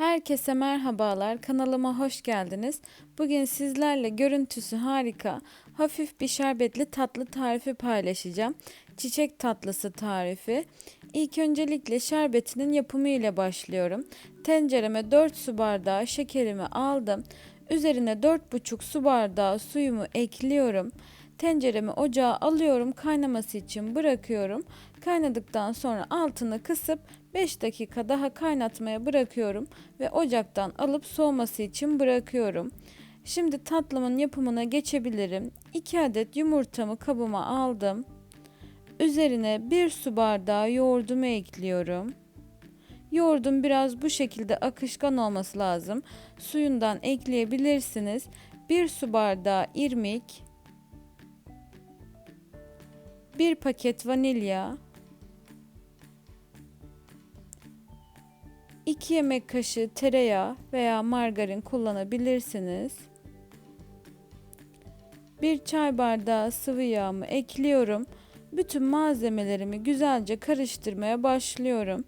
Herkese merhabalar. Kanalıma hoş geldiniz. Bugün sizlerle görüntüsü harika, hafif bir şerbetli tatlı tarifi paylaşacağım. Çiçek tatlısı tarifi. İlk öncelikle şerbetinin yapımı ile başlıyorum. Tencereme 4 su bardağı şekerimi aldım. Üzerine 4,5 su bardağı suyumu ekliyorum. Tenceremi ocağa alıyorum, kaynaması için bırakıyorum. Kaynadıktan sonra altını kısıp 5 dakika daha kaynatmaya bırakıyorum ve ocaktan alıp soğuması için bırakıyorum. Şimdi tatlımın yapımına geçebilirim. 2 adet yumurtamı kabıma aldım. Üzerine 1 su bardağı yoğurdumu ekliyorum. Yoğurdun biraz bu şekilde akışkan olması lazım. Suyundan ekleyebilirsiniz. 1 su bardağı irmik, 1 paket vanilya, 2 yemek kaşığı tereyağı veya margarin kullanabilirsiniz. 1 çay bardağı sıvı yağımı ekliyorum. Bütün malzemelerimi güzelce karıştırmaya başlıyorum.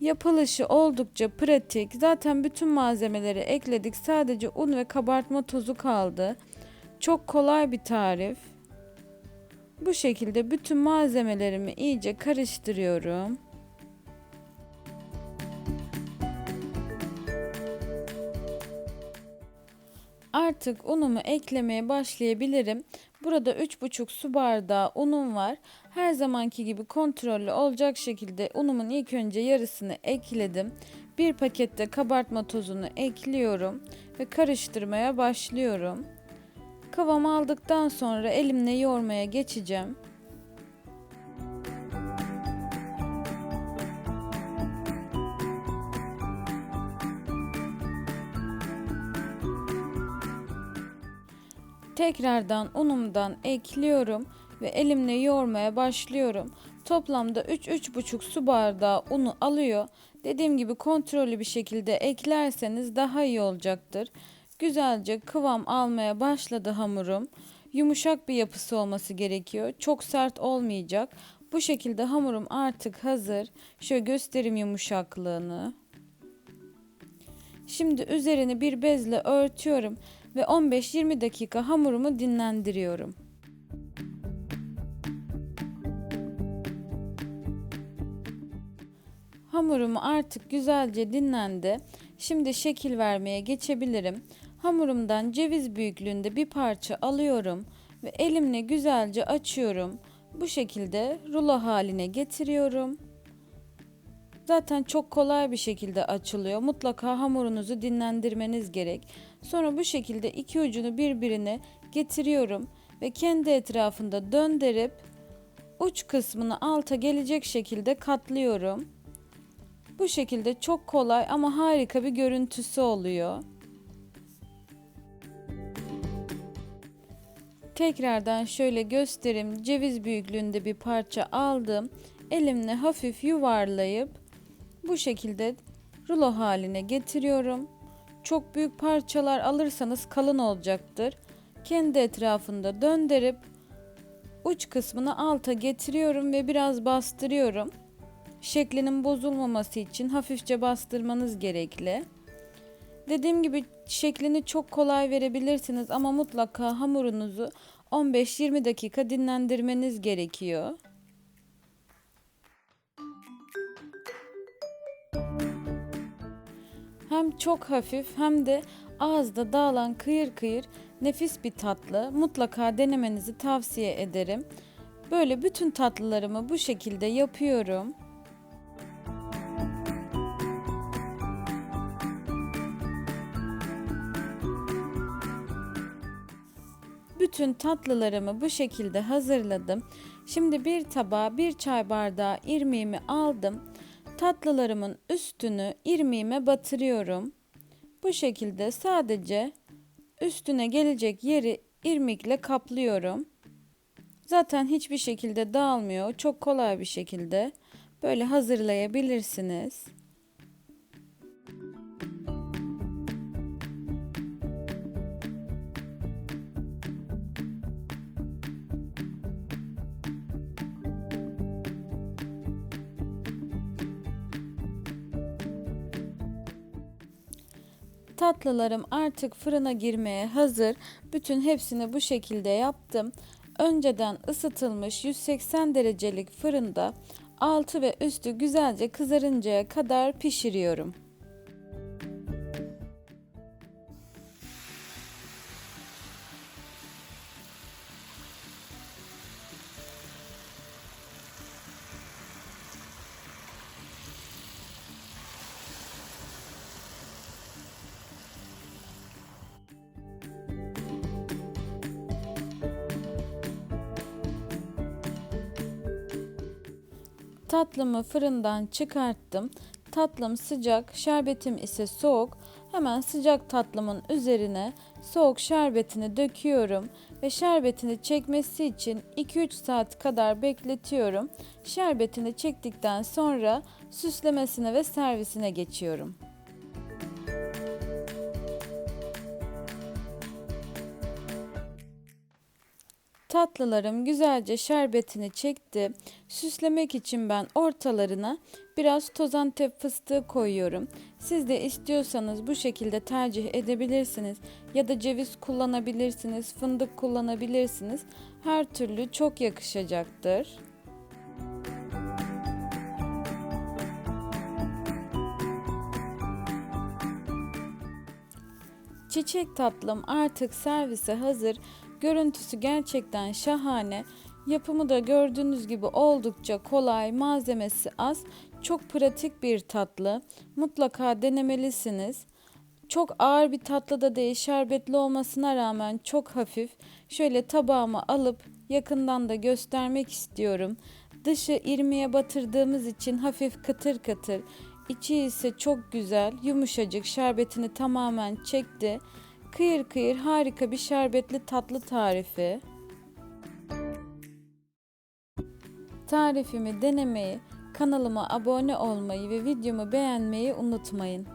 Yapılışı oldukça pratik. Zaten bütün malzemeleri ekledik. Sadece un ve kabartma tozu kaldı. Çok kolay bir tarif. Bu şekilde bütün malzemelerimi iyice karıştırıyorum. Artık unumu eklemeye başlayabilirim. Burada 3,5 su bardağı unum var. Her zamanki gibi kontrollü olacak şekilde unumun ilk önce yarısını ekledim. Bir pakette kabartma tozunu ekliyorum ve karıştırmaya başlıyorum. Kıvam aldıktan sonra elimle yoğurmaya geçeceğim. Tekrardan unumdan ekliyorum ve elimle yoğurmaya başlıyorum. Toplamda 3-3,5 su bardağı unu alıyor. Dediğim gibi kontrollü bir şekilde eklerseniz daha iyi olacaktır. Güzelce kıvam almaya başladı hamurum. Yumuşak bir yapısı olması gerekiyor. Çok sert olmayacak. Bu şekilde hamurum artık hazır. Şöyle göstereyim yumuşaklığını. Şimdi üzerini bir bezle örtüyorum ve 15-20 dakika hamurumu dinlendiriyorum. Hamurum artık güzelce dinlendi. Şimdi şekil vermeye geçebilirim. Hamurumdan ceviz büyüklüğünde bir parça alıyorum ve elimle güzelce açıyorum. Bu şekilde rulo haline getiriyorum. Zaten çok kolay bir şekilde açılıyor. Mutlaka hamurunuzu dinlendirmeniz gerek. Sonra bu şekilde iki ucunu birbirine getiriyorum ve kendi etrafında döndürüp uç kısmını alta gelecek şekilde katlıyorum. Bu şekilde çok kolay ama harika bir görüntüsü oluyor. Tekrardan şöyle göstereyim. Ceviz büyüklüğünde bir parça aldım. Elimle hafif yuvarlayıp bu şekilde rulo haline getiriyorum. Çok büyük parçalar alırsanız kalın olacaktır. Kendi etrafında döndürüp uç kısmını alta getiriyorum ve biraz bastırıyorum. Şeklinin bozulmaması için hafifçe bastırmanız gerekli. Dediğim gibi şeklini çok kolay verebilirsiniz ama mutlaka hamurunuzu 15-20 dakika dinlendirmeniz gerekiyor. Hem çok hafif hem de ağızda dağılan kıyır kıyır nefis bir tatlı. Mutlaka denemenizi tavsiye ederim. Böyle bütün tatlılarımı bu şekilde yapıyorum. Bütün tatlılarımı bu şekilde hazırladım. Şimdi bir tabağa bir çay bardağı irmiğimi aldım. Tatlılarımın üstünü irmiğime batırıyorum. Bu şekilde sadece üstüne gelecek yeri irmikle kaplıyorum. Zaten hiçbir şekilde dağılmıyor. Çok kolay bir şekilde böyle hazırlayabilirsiniz. Tatlılarım artık fırına girmeye hazır. Bütün hepsini bu şekilde yaptım. Önceden ısıtılmış 180 derecelik fırında altı ve üstü güzelce kızarıncaya kadar pişiriyorum. Tatlımı fırından çıkarttım. Tatlım sıcak, şerbetim ise soğuk. Hemen sıcak tatlımın üzerine soğuk şerbetini döküyorum ve şerbetini çekmesi için 2-3 saat kadar bekletiyorum. Şerbetini çektikten sonra süslemesine ve servisine geçiyorum. Tatlılarım güzelce şerbetini çekti. Süslemek için ben ortalarına biraz toz antep fıstığı koyuyorum. Siz de istiyorsanız bu şekilde tercih edebilirsiniz ya da ceviz kullanabilirsiniz, fındık kullanabilirsiniz. Her türlü çok yakışacaktır. Çiçek tatlım artık servise hazır. Görüntüsü gerçekten şahane. Yapımı da gördüğünüz gibi oldukça kolay, malzemesi az, çok pratik bir tatlı. Mutlaka denemelisiniz. Çok ağır bir tatlı da değil, şerbetli olmasına rağmen çok hafif. Şöyle tabağıma alıp yakından da göstermek istiyorum. Dışı irmiye batırdığımız için hafif kıtır kıtır. İçi ise çok güzel, yumuşacık, şerbetini tamamen çekti. Kıyır kıyır harika bir şerbetli tatlı tarifi. Tarifimi denemeyi, kanalıma abone olmayı ve videomu beğenmeyi unutmayın.